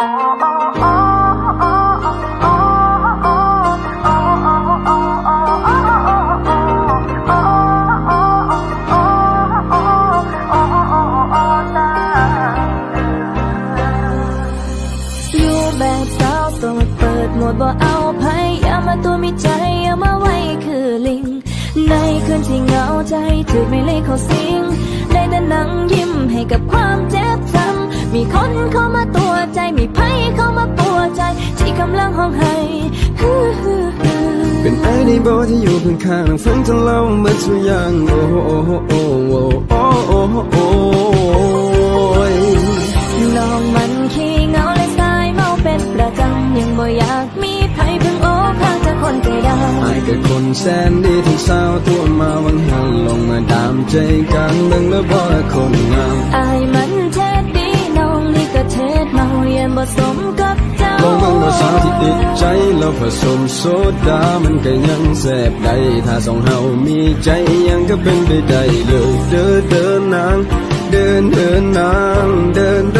หมดบ่เอาไผอย่ามาตัวมีใจอย่ามาไว้คือลิง ในคืนที่เหงาใจถูกไม่เลยเขาสิง ได้แต่นั่งยิ้มให้กับความเจ็บช้ำมีคนเข้ามา มีไผเข้ามาปัวใจ ที่กำลังห้องไห้เป็นไอ้ในโบที่อยู่ข้างๆฟังทั้งเล่าเมื่อทุกอย่างโอ้โอ้โอ้โอ้โอ้โอ้โอ้ยน้องมันขี้เงาและสายเมาเป็นประจำยังบ่อยากมีไผเพิ่งโอ้ข้างจากคนใจดำไอ้กับคนแสนดีทั้งสาวตัวมาวังหันลงมาดามใจกันเบิ่งแล้วบ่คนงามไอ้ ยนบสมกับเจ้าลองเบิ่งว่าสาที่ติดใจเราผสมโซดา มันก็ยังแสบได้ ถ้าสองเฮามีใจยังก็เป็นไปได้เลยเดินเดินนาง เดินเดินนาง เดินเดิน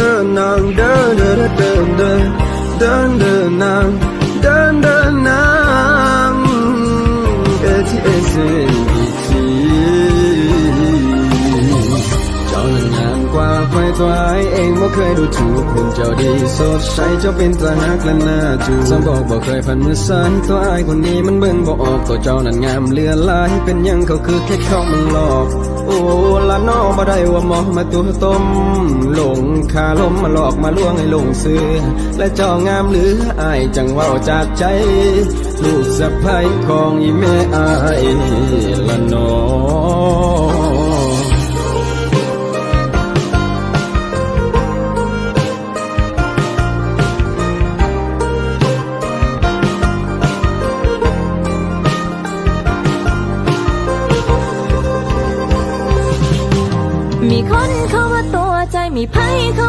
บ่เคยดูถูกคนเจ้าดีสดใสเจ้าเป็นตาหักและหน่าจูสมบอกบ่เคยพันมือซ้ายตัวไอ้คนนี้มันเบิ่งบ่ออกตัวเจ้านั้นงามเลือลายเป็นยังเขาคือแค่เขามันหลอก โอ้ละน้อบ่ได้ว่ามองมาตัวต้มหลงคาล้มมาหลอกมาลวงให้หลงเสือและเจ้างามหลืออายจังว้าจากใจ ลูกสะใภ้ของอีแม่อายละน้อ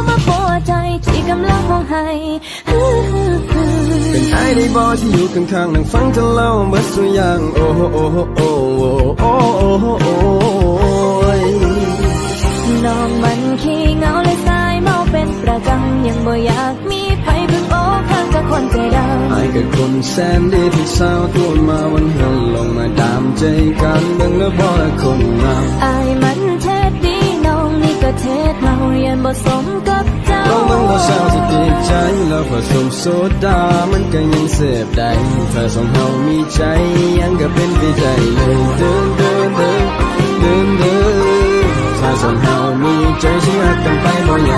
มาปัวใจที่กำลังห้องไห้ฮือฮือฮือเป็นไอ้ในบอที่อยู่ข้างๆนั่งฟังเธอเล่าเมื่อสุดอย่างโอ้โหโอ้โหโอ้โหโอ้โหโอ้โหโอ้ยน้องมันขี้เหงาและสายเมาเป็นประจำยังบ่อยากมีไผเพิ่งโอ้ข้างจากคนใจดำไอ้กับคนแสนดีที่สาวตัวมาวันหันลงมาดามใจกันเบิ่งแล้วบ่คนงามอายมันเท็ดดีน้ องนี่ก็เท็ดเราเย็นบ่สมกับเจ้าลองเบิ่งว่าสาวที่ติดใจเราผสมโซดา มันก็ยังเสพได้ถ้าสองเฮามีใจยังก็เป็นไปใจเลยเดินเดินเดินเดินเดินถ้าสองเฮามีใจสิรักกันไปบ่อย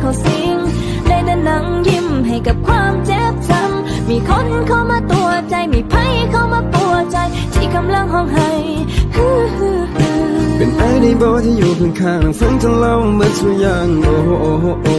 เขาสิง ได้แต่นั่งยิ้มให้กับความเจ็บช้ำมีคนเข้ามาตัวใจ มีไผเข้ามาปัวใจ ที่กำลังห้องไห้เป็นไอ้ในโบที่อยู่ข้างๆนั่งฟังจะเล่าเมื่อทุกอย่างโอ้โหโอ้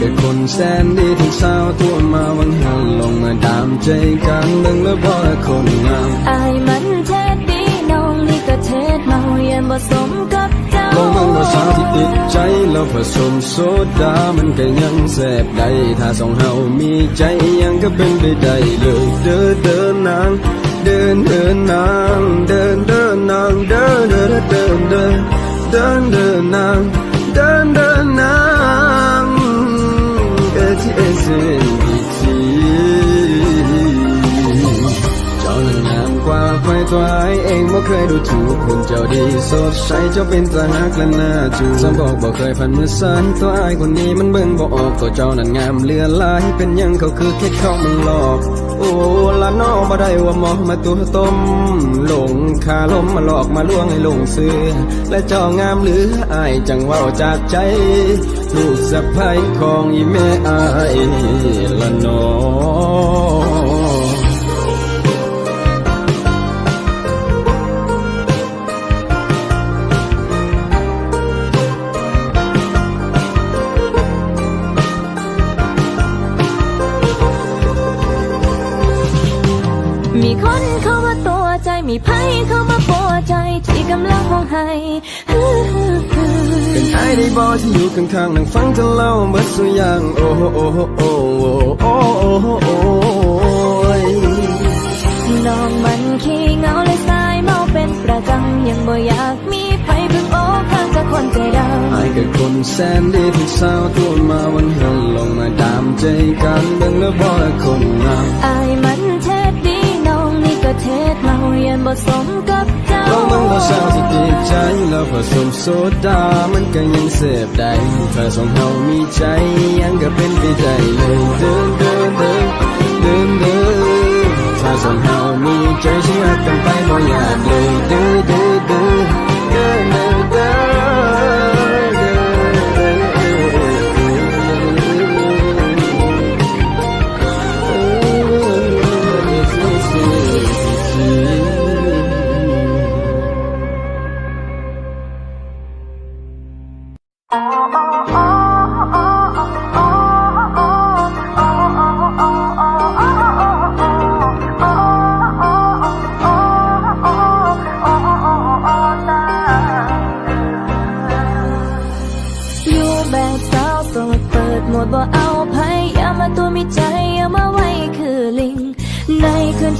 กับคนแสนดีทั้งสาวตัวมาวังหันลงมาดามใจกันเบิ่งแล้วบ่คนงามอายมันเท็ดดีน้องนี่ก็เท็ดเมาเย็นบ่สมกับเจ้าลองเบิ่งว่าสาวที่ติดใจแล้วผสมโซดามันก็ยังแสบได้ถ้าสองเฮามีใจยังก็เป็นไปได้เลยเดินเดินนางเดินเดินนางเดินเดินนางเดินเดินเดินเดินเดินเดินนางเดินเดิน ที ตัวไอ้เองบ่เคยดูถูกคนเจ้าดีสดใสเจ้าเป็นตาหักและหน่าจูสมบอกบ่เคยพันมือซ้ายตัวไอ้คนนี้มันเบิ่งบ่ออกตัวเจ้านั้นงามเลือลายเป็นยังเขาคือแค่เขามันหลอก โอ้ละน้อบ่ได้ว่ามองมาตัวต้มหลงคาลมมาหลอกมาลวงให้ลงเสือและเจ้างามหรืออายจังว่าจากใจลูกสะพ้ายของอีแม่อายละเนอ มีคนเข้ามาตัวใจ มีไพ่เข้ามาปัวใจ ที่กำลังห้องไห้เป็นไอ้ได้บอที่อยู่ข้างๆนั่งฟังเธอเล่าเมื่อสุอยางโอ้โหโอ้โหโอ้โหโอ้โหโอ้โหโอ้ยน้องมันขี้เงาเลยสายเมาเป็นประจำยังบ่อยากมีไพ่เพึ่งโอ้ข้างจากคนใจดำไอ้คือคนแสนดีที่สาวตัวมาวันเฮลลงมาดามใจกันเบิ่งแล้วบ่ละคนงาม สมกับเจ้าลองเบิ่งว่าสาวที่ติดใจแล้วผสมโซดา มันก็ยังเสพได้ถ้าสมเฮามีใจยังก็เป็นไปได้เลยเดิน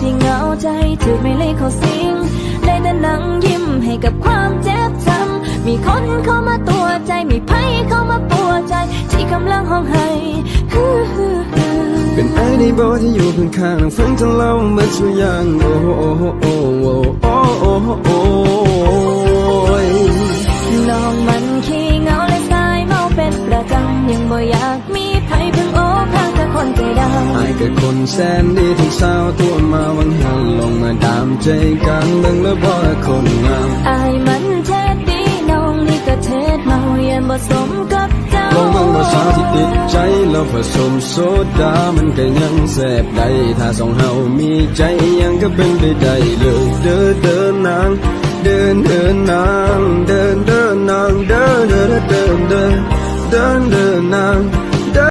ที่เหงาใจถูกไม่เลยเขาสิงได้แต่นั่งยิ้มให้กับความเจ็บช้ำมีคนเข้ามาตัวใจมีไพ่เข้ามาปัวใจ ที่กำลังห้องไห้เป็นไอ้ได้บอที่อยู่ข้างๆนั่งฟังเธอเล่าเหมื่อสุอยางโอ้โหโอ้โหโอ้โหโอ้โหโอ้ยน้องมันขี้เหงาเลยสายเมาเป็นประจำยังบ่อยาก คนแสนดีที่สาวตัวมาวันหันลงมาดามใจกันเบิ่งแล้วบ่ละคนงามอายมันเทศดีน้องนี่ก็เทศเมายันบ่สมกับเจ้าลองเบิ่งว่าสาวที่ติดใจแล้วผสมโซดามันก็ยังแสบได้ถ้าสองเฮามีใจยังก็เป็นไปได้เลยเดินเดินนางเดินเดินนางเดินเดินนางเดินเดินเดินเดินเดินเดินนาง